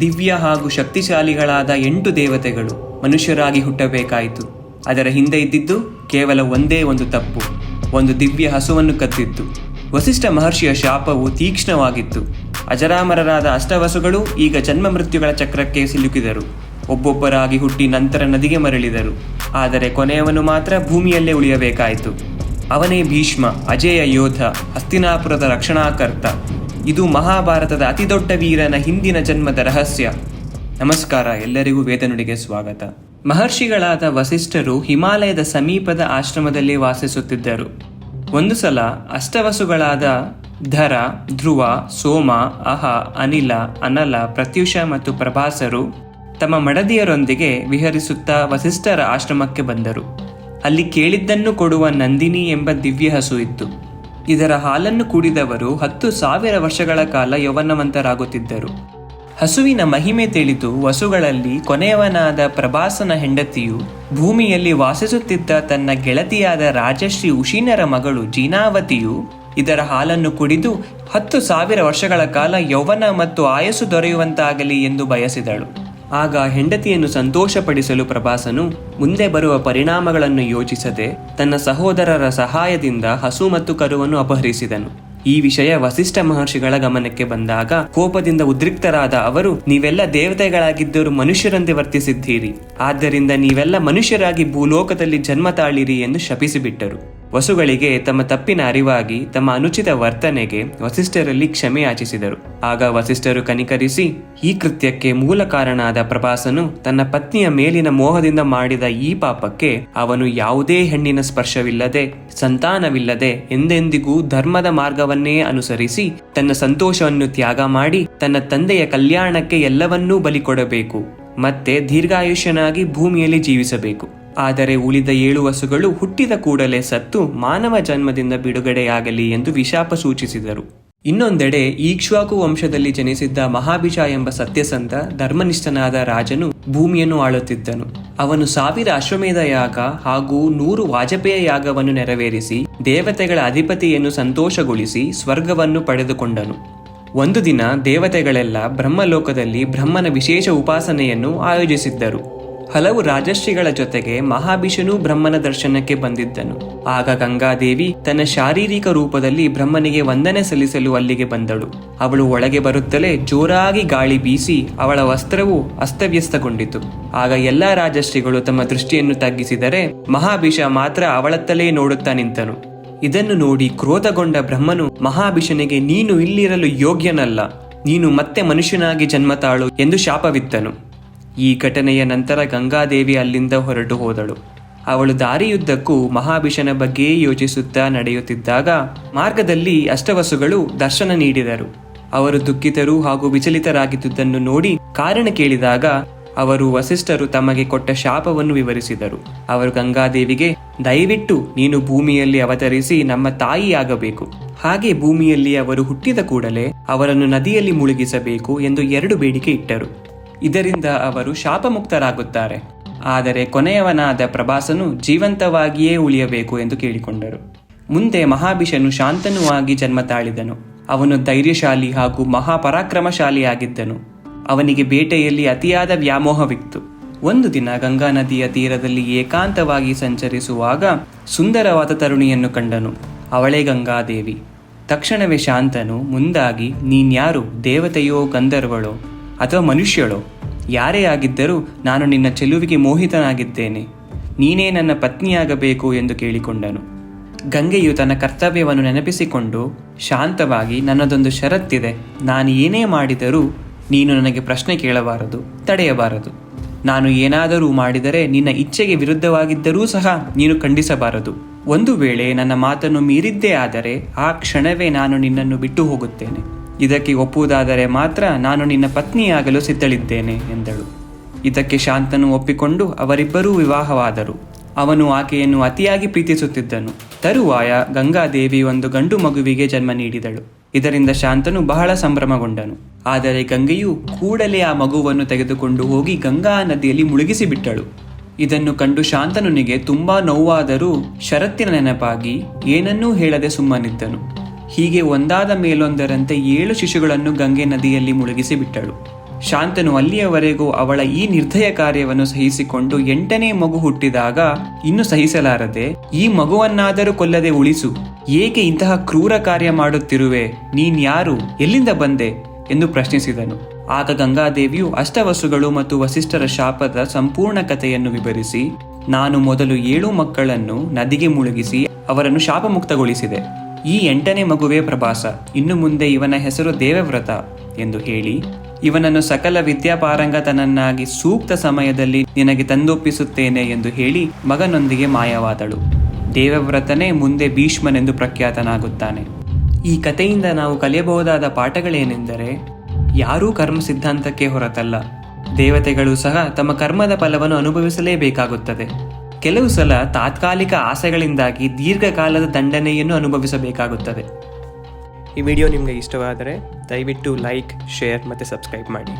ದಿವ್ಯ ಹಾಗೂ ಶಕ್ತಿಶಾಲಿಗಳಾದ ಎಂಟು ದೇವತೆಗಳು ಮನುಷ್ಯರಾಗಿ ಹುಟ್ಟಬೇಕಾಯಿತು. ಅದರ ಹಿಂದೆ ಇದ್ದಿದ್ದು ಕೇವಲ ಒಂದೇ ಒಂದು ತಪ್ಪು. ಒಂದು ದಿವ್ಯ ಹಸುವನ್ನು ಕದ್ದಿತ್ತು. ವಸಿಷ್ಠ ಮಹರ್ಷಿಯ ಶಾಪವು ತೀಕ್ಷ್ಣವಾಗಿತ್ತು. ಅಜರಾಮರರಾದ ಅಷ್ಟವಸುಗಳು ಈಗ ಜನ್ಮ ಮೃತ್ಯುಗಳ ಚಕ್ರಕ್ಕೆ ಸಿಲುಕಿದರು. ಒಬ್ಬೊಬ್ಬರಾಗಿ ಹುಟ್ಟಿ ನಂತರ ನದಿಗೆ ಮರಳಿದರು. ಆದರೆ ಕೊನೆಯವನು ಮಾತ್ರ ಭೂಮಿಯಲ್ಲೇ ಉಳಿಯಬೇಕಾಯಿತು. ಅವನೇ ಭೀಷ್ಮ, ಅಜೇಯ ಯೋಧ, ಹಸ್ತಿನಾಪುರದ ರಕ್ಷಣಾಕರ್ತ. ಇದು ಮಹಾಭಾರತದ ಅತಿದೊಡ್ಡ ವೀರನ ಹಿಂದಿನ ಜನ್ಮದ ರಹಸ್ಯ. ನಮಸ್ಕಾರ, ಎಲ್ಲರಿಗೂ ವೇದನುಡಿಗೆ ಸ್ವಾಗತ. ಮಹರ್ಷಿಗಳಾದ ವಸಿಷ್ಠರು ಹಿಮಾಲಯದ ಸಮೀಪದ ಆಶ್ರಮದಲ್ಲಿ ವಾಸಿಸುತ್ತಿದ್ದರು. ಒಂದು ಸಲ ಅಷ್ಟವಸುಗಳಾದ ಧರ, ಧ್ರುವ, ಸೋಮ, ಅಹ, ಅನಿಲ, ಅನಲ, ಪ್ರತ್ಯುಷ ಮತ್ತು ಪ್ರಭಾಸರು ತಮ್ಮ ಮಡದಿಯರೊಂದಿಗೆ ವಿಹರಿಸುತ್ತಾ ವಸಿಷ್ಠರ ಆಶ್ರಮಕ್ಕೆ ಬಂದರು. ಅಲ್ಲಿ ಕೇಳಿದ್ದನ್ನು ಕೊಡುವ ನಂದಿನಿ ಎಂಬ ದಿವ್ಯ ಹಸು ಇತ್ತು. ಇದರ ಹಾಲನ್ನು ಕುಡಿದವರು ಹತ್ತು ಸಾವಿರ ವರ್ಷಗಳ ಕಾಲ ಯೌವನವಂತರಾಗುತ್ತಿದ್ದರು. ಹಸುವಿನ ಮಹಿಮೆ ತಿಳಿದು ವಸುಗಳಲ್ಲಿ ಕೊನೆಯವನಾದ ಪ್ರಭಾಸನ ಹೆಂಡತಿಯು ಭೂಮಿಯಲ್ಲಿ ವಾಸಿಸುತ್ತಿದ್ದ ತನ್ನ ಗೆಳತಿಯಾದ ರಾಜಶ್ರೀ ಉಶೀನರ ಮಗಳು ಜೀನಾವತಿಯು ಇದರ ಹಾಲನ್ನು ಕುಡಿದು ಹತ್ತು ಸಾವಿರ ವರ್ಷಗಳ ಕಾಲ ಯೌವನ ಮತ್ತು ಆಯಸ್ಸು ದೊರೆಯುವಂತಾಗಲಿ ಎಂದು ಬಯಸಿದಳು. ಆಗ ಹೆಂಡತಿಯನ್ನು ಸಂತೋಷಪಡಿಸಲು ಪ್ರಭಾಸನು ಮುಂದೆ ಬರುವ ಪರಿಣಾಮಗಳನ್ನು ಯೋಚಿಸದೆ ತನ್ನ ಸಹೋದರರ ಸಹಾಯದಿಂದ ಹಸು ಮತ್ತು ಕರುವನ್ನು ಅಪಹರಿಸಿದನು. ಈ ವಿಷಯ ವಸಿಷ್ಠ ಮಹರ್ಷಿಗಳ ಗಮನಕ್ಕೆ ಬಂದಾಗ ಕೋಪದಿಂದ ಉದ್ರಿಕ್ತರಾದ ಅವರು, ನೀವೆಲ್ಲ ದೇವತೆಗಳಾಗಿದ್ದರೂ ಮನುಷ್ಯರಂತೆ ವರ್ತಿಸಿದ್ದೀರಿ. ಆದ್ದರಿಂದ ನೀವೆಲ್ಲ ಮನುಷ್ಯರಾಗಿ ಭೂಲೋಕದಲ್ಲಿ ಜನ್ಮ ತಾಳಿರಿ ಎಂದು ಶಪಿಸಿಬಿಟ್ಟರು. ವಸುಗಳಿಗೆ ತಮ್ಮ ತಪ್ಪಿನ ಅರಿವಾಗಿ ತಮ್ಮ ಅನುಚಿತ ವರ್ತನೆಗೆ ವಸಿಷ್ಠರಲ್ಲಿ ಕ್ಷಮೆ ಯಾಚಿಸಿದರು. ಆಗ ವಸಿಷ್ಠರು ಕನಿಕರಿಸಿ, ಈ ಕೃತ್ಯಕ್ಕೆ ಮೂಲ ಕಾರಣ ಆದ ಪ್ರಭಾಸನು ತನ್ನ ಪತ್ನಿಯ ಮೇಲಿನ ಮೋಹದಿಂದ ಮಾಡಿದ ಈ ಪಾಪಕ್ಕೆ ಅವನು ಯಾವುದೇ ಹೆಣ್ಣಿನ ಸ್ಪರ್ಶವಿಲ್ಲದೆ, ಸಂತಾನವಿಲ್ಲದೆ ಎಂದೆಂದಿಗೂ ಧರ್ಮದ ಮಾರ್ಗವನ್ನೇ ಅನುಸರಿಸಿ ತನ್ನ ಸಂತೋಷವನ್ನು ತ್ಯಾಗ ಮಾಡಿ ತನ್ನ ತಂದೆಯ ಕಲ್ಯಾಣಕ್ಕೆ ಎಲ್ಲವನ್ನೂ ಬಲಿಕೊಡಬೇಕು ಮತ್ತೆ ದೀರ್ಘಾಯುಷ್ಯನಾಗಿ ಭೂಮಿಯಲ್ಲಿ ಜೀವಿಸಬೇಕು. ಆದರೆ ಉಳಿದ ಏಳು ವಸುಗಳು ಹುಟ್ಟಿದ ಕೂಡಲೇ ಸತ್ತು ಮಾನವ ಜನ್ಮದಿಂದ ಬಿಡುಗಡೆಯಾಗಲಿ ಎಂದು ವಿಶಾಪ ಸೂಚಿಸಿದರು. ಇನ್ನೊಂದೆಡೆ, ಈಕ್ಷ್ವಾಕು ವಂಶದಲ್ಲಿ ಜನಿಸಿದ್ದ ಮಹಾಭಿಷ ಎಂಬ ಸತ್ಯಸಂಧ ಧರ್ಮನಿಷ್ಠನಾದ ರಾಜನು ಭೂಮಿಯನ್ನು ಆಳುತ್ತಿದ್ದನು. ಅವನು ಸಾವಿರ ಅಶ್ವಮೇಧ ಯಾಗ ಹಾಗೂ ನೂರು ವಾಜಪೇಯ ಯಾಗವನ್ನು ನೆರವೇರಿಸಿ, ದೇವತೆಗಳ ಅಧಿಪತಿಯನ್ನು ಸಂತೋಷಗೊಳಿಸಿ ಸ್ವರ್ಗವನ್ನು ಪಡೆದುಕೊಂಡನು. ಒಂದು ದಿನ ದೇವತೆಗಳೆಲ್ಲ ಬ್ರಹ್ಮಲೋಕದಲ್ಲಿ ಬ್ರಹ್ಮನ ವಿಶೇಷ ಉಪಾಸನೆಯನ್ನು ಆಯೋಜಿಸಿದ್ದರು. ಹಲವು ರಾಜಶ್ರೀಗಳ ಜೊತೆಗೆ ಮಹಾಭಿಷನು ಬ್ರಹ್ಮನ ದರ್ಶನಕ್ಕೆ ಬಂದಿದ್ದನು. ಆಗ ಗಂಗಾದೇವಿ ತನ್ನ ಶಾರೀರಿಕ ರೂಪದಲ್ಲಿ ಬ್ರಹ್ಮನಿಗೆ ವಂದನೆ ಸಲ್ಲಿಸಲು ಅಲ್ಲಿಗೆ ಬಂದಳು. ಅವಳು ಒಳಗೆ ಬರುತ್ತಲೇ ಜೋರಾಗಿ ಗಾಳಿ ಬೀಸಿ ಅವಳ ವಸ್ತ್ರವು ಅಸ್ತವ್ಯಸ್ತಗೊಂಡಿತು. ಆಗ ಎಲ್ಲಾ ರಾಜಶ್ರೀಗಳು ತಮ್ಮ ದೃಷ್ಟಿಯನ್ನು ತಗ್ಗಿಸಿದರೆ ಮಹಾಭಿಷ ಮಾತ್ರ ಅವಳತ್ತಲೇ ನೋಡುತ್ತಾ ನಿಂತನು. ಇದನ್ನು ನೋಡಿ ಕ್ರೋಧಗೊಂಡ ಬ್ರಹ್ಮನು ಮಹಾಭಿಷನಿಗೆ ನೀನು ಇಲ್ಲಿರಲು ಯೋಗ್ಯನಲ್ಲ. ನೀನು ಮತ್ತೆ ಮನುಷ್ಯನಾಗಿ ಜನ್ಮತಾಳು ಎಂದು ಶಾಪವಿತ್ತನು. ಈ ಘಟನೆಯ ನಂತರ ಗಂಗಾದೇವಿ ಅಲ್ಲಿಂದ ಹೊರಟು ಹೋದಳು. ಅವಳು ದಾರಿಯುದ್ದಕ್ಕೂ ಮಹಾಭಿಷನ ಬಗ್ಗೆ ಯೋಚಿಸುತ್ತಾ ನಡೆಯುತ್ತಿದ್ದಾಗ ಮಾರ್ಗದಲ್ಲಿ ಅಷ್ಟವಸುಗಳು ದರ್ಶನ ನೀಡಿದರು. ಅವರು ದುಃಖಿತರು ಹಾಗೂ ವಿಚಲಿತರಾಗಿದ್ದುದನ್ನು ನೋಡಿ ಕಾರಣ ಕೇಳಿದಾಗ ಅವರು ವಸಿಷ್ಠರು ತಮಗೆ ಕೊಟ್ಟ ಶಾಪವನ್ನು ವಿವರಿಸಿದರು. ಅವರು ಗಂಗಾದೇವಿಗೆ, ದಯವಿಟ್ಟು ನೀನು ಭೂಮಿಯಲ್ಲಿ ಅವತರಿಸಿ ನಮ್ಮ ತಾಯಿಯಾಗಬೇಕು. ಹಾಗೆ ಭೂಮಿಯಲ್ಲಿ ಅವರು ಹುಟ್ಟಿದ ಕೂಡಲೇ ಅವರನ್ನು ನದಿಯಲ್ಲಿ ಮುಳುಗಿಸಬೇಕು ಎಂದು ಎರಡು ಬೇಡಿಕೆ ಇಟ್ಟರು. ಇದರಿಂದ ಅವರು ಶಾಪಮುಕ್ತರಾಗುತ್ತಾರೆ. ಆದರೆ ಕೊನೆಯವನಾದ ಪ್ರಭಾಸನು ಜೀವಂತವಾಗಿಯೇ ಉಳಿಯಬೇಕು ಎಂದು ಕೇಳಿಕೊಂಡರು. ಮುಂದೆ ಮಹಾಭಿಷನು ಶಾಂತನೂ ಆಗಿ ಜನ್ಮ ತಾಳಿದನು ಅವನು ಧೈರ್ಯಶಾಲಿ ಹಾಗೂ ಮಹಾಪರಾಕ್ರಮಶಾಲಿಯಾಗಿದ್ದನು. ಅವನಿಗೆ ಬೇಟೆಯಲ್ಲಿ ಅತಿಯಾದ ವ್ಯಾಮೋಹವಿತ್ತು. ಒಂದು ದಿನ ಗಂಗಾ ನದಿಯ ತೀರದಲ್ಲಿ ಏಕಾಂತವಾಗಿ ಸಂಚರಿಸುವಾಗ ಸುಂದರವಾದ ತರುಣಿಯನ್ನು ಕಂಡನು. ಅವಳೇ ಗಂಗಾದೇವಿ. ತಕ್ಷಣವೇ ಶಾಂತನು ಮುಂದಾಗಿ, ನೀನ್ಯಾರು ದೇವತೆಯೋ ಗಂಧರ್ವಳೋ ಅಥವಾ ಮನುಷ್ಯಳೋ, ಯಾರೇ ಆಗಿದ್ದರೂ ನಾನು ನಿನ್ನ ಚೆಲುವಿಗೆ ಮೋಹಿತನಾಗಿದ್ದೇನೆ. ನೀನೇ ನನ್ನ ಪತ್ನಿಯಾಗಬೇಕು ಎಂದು ಕೇಳಿಕೊಂಡನು. ಗಂಗೆಯು ತನ್ನ ಕರ್ತವ್ಯವನ್ನು ನೆನಪಿಸಿಕೊಂಡು ಶಾಂತವಾಗಿ, ನನ್ನದೊಂದು ಷರತ್ತಿದೆ. ನಾನು ಏನೇ ಮಾಡಿದರೂ ನೀನು ನನಗೆ ಪ್ರಶ್ನೆ ಕೇಳಬಾರದು, ತಡೆಯಬಾರದು. ನಾನು ಏನಾದರೂ ಮಾಡಿದರೆ ನಿನ್ನ ಇಚ್ಛೆಗೆ ವಿರುದ್ಧವಾಗಿದ್ದರೂ ಸಹ ನೀನು ಖಂಡಿಸಬಾರದು. ಒಂದು ವೇಳೆ ನನ್ನ ಮಾತನ್ನು ಮೀರಿದ್ದೇ ಆದರೆ ಆ ಕ್ಷಣವೇ ನಾನು ನಿನ್ನನ್ನು ಬಿಟ್ಟು ಹೋಗುತ್ತೇನೆ. ಇದಕ್ಕೆ ಒಪ್ಪುವುದಾದರೆ ಮಾತ್ರ ನಾನು ನಿನ್ನ ಪತ್ನಿಯಾಗಲು ಸಿದ್ಧಳಿದ್ದೇನೆ ಎಂದಳು. ಇದಕ್ಕೆ ಶಾಂತನು ಒಪ್ಪಿಕೊಂಡು ಅವರಿಬ್ಬರೂ ವಿವಾಹವಾದರು. ಅವನು ಆಕೆಯನ್ನು ಅತಿಯಾಗಿ ಪ್ರೀತಿಸುತ್ತಿದ್ದನು. ತರುವಾಯ ಗಂಗಾದೇವಿ ಒಂದು ಗಂಡು ಮಗುವಿಗೆ ಜನ್ಮ ನೀಡಿದಳು. ಇದರಿಂದ ಶಾಂತನು ಬಹಳ ಸಂಭ್ರಮಗೊಂಡನು. ಆದರೆ ಗಂಗೆಯು ಕೂಡಲೇ ಆ ಮಗುವನ್ನು ತೆಗೆದುಕೊಂಡು ಹೋಗಿ ಗಂಗಾ ನದಿಯಲ್ಲಿ ಮುಳುಗಿಸಿಬಿಟ್ಟಳು. ಇದನ್ನು ಕಂಡು ಶಾಂತನುನಿಗೆ ತುಂಬಾ ನೋವಾದರೂ ಷರತ್ತಿನ ನೆನಪಾಗಿ ಏನನ್ನೂ ಹೇಳದೆ ಸುಮ್ಮನಿದ್ದನು. ಹೀಗೆ ಒಂದಾದ ಮೇಲೊಂದರಂತೆ ಏಳು ಶಿಶುಗಳನ್ನು ಗಂಗೆ ನದಿಯಲ್ಲಿ ಮುಳುಗಿಸಿ ಬಿಟ್ಟಳು. ಶಾಂತನು ಅಲ್ಲಿಯವರೆಗೂ ಅವಳ ಈ ನಿರ್ದಯ ಕಾರ್ಯವನ್ನು ಸಹಿಸಿಕೊಂಡು ಎಂಟನೇ ಮಗು ಹುಟ್ಟಿದಾಗ ಇನ್ನು ಸಹಿಸಲಾರದೆ, ಈ ಮಗುವನ್ನಾದರೂ ಕೊಲ್ಲದೆ ಉಳಿಸು. ಏಕೆ ಇಂತಹ ಕ್ರೂರ ಕಾರ್ಯ ಮಾಡುತ್ತಿರುವೆ? ನೀನ್ಯಾರು ಎಲ್ಲಿಂದ ಬಂದೆ? ಎಂದು ಪ್ರಶ್ನಿಸಿದನು. ಆಗ ಗಂಗಾದೇವಿಯು ಅಷ್ಟವಸುಗಳು ಮತ್ತು ವಸಿಷ್ಠರ ಶಾಪದ ಸಂಪೂರ್ಣ ಕಥೆಯನ್ನು ವಿವರಿಸಿ, ನಾನು ಮೊದಲು ಏಳು ಮಕ್ಕಳನ್ನು ನದಿಗೆ ಮುಳುಗಿಸಿ ಅವರನ್ನು ಶಾಪಮುಕ್ತಗೊಳಿಸಿದೆ. ಈ ಎಂಟನೇ ಮಗುವೇ ಪ್ರಭಾಸ, ಇನ್ನು ಮುಂದೆ ಇವನ ಹೆಸರು ದೇವವ್ರತ ಎಂದು ಹೇಳಿ, ಇವನನ್ನು ಸಕಲ ವಿದ್ಯಾಪಾರಂಗತನನ್ನಾಗಿ ಸೂಕ್ತ ಸಮಯದಲ್ಲಿ ನಿನಗೆ ತಂದೊಪ್ಪಿಸುತ್ತೇನೆ ಎಂದು ಹೇಳಿ ಮಗನೊಂದಿಗೆ ಮಾಯವಾದಳು. ದೇವವ್ರತನೇ ಮುಂದೆ ಭೀಷ್ಮನೆಂದು ಪ್ರಖ್ಯಾತನಾಗುತ್ತಾನೆ. ಈ ಕಥೆಯಿಂದ ನಾವು ಕಲಿಯಬಹುದಾದ ಪಾಠಗಳೇನೆಂದರೆ, ಯಾರೂ ಕರ್ಮ ಸಿದ್ಧಾಂತಕ್ಕೆ ಹೊರತಲ್ಲ. ದೇವತೆಗಳು ಸಹ ತಮ್ಮ ಕರ್ಮದ ಫಲವನ್ನು ಅನುಭವಿಸಲೇಬೇಕಾಗುತ್ತದೆ. ಕೆಲವು ಸಲ ತಾತ್ಕಾಲಿಕ ಆಸೆಗಳಿಂದಾಗಿ ದೀರ್ಘಕಾಲದ ದಂಡನೆಯನ್ನು ಅನುಭವಿಸಬೇಕಾಗುತ್ತದೆ. ಈ ವಿಡಿಯೋ ನಿಮಗೆ ಇಷ್ಟವಾದರೆ ದಯವಿಟ್ಟು ಲೈಕ್, ಶೇರ್ ಮತ್ತು ಸಬ್ಸ್ಕ್ರೈಬ್ ಮಾಡಿ.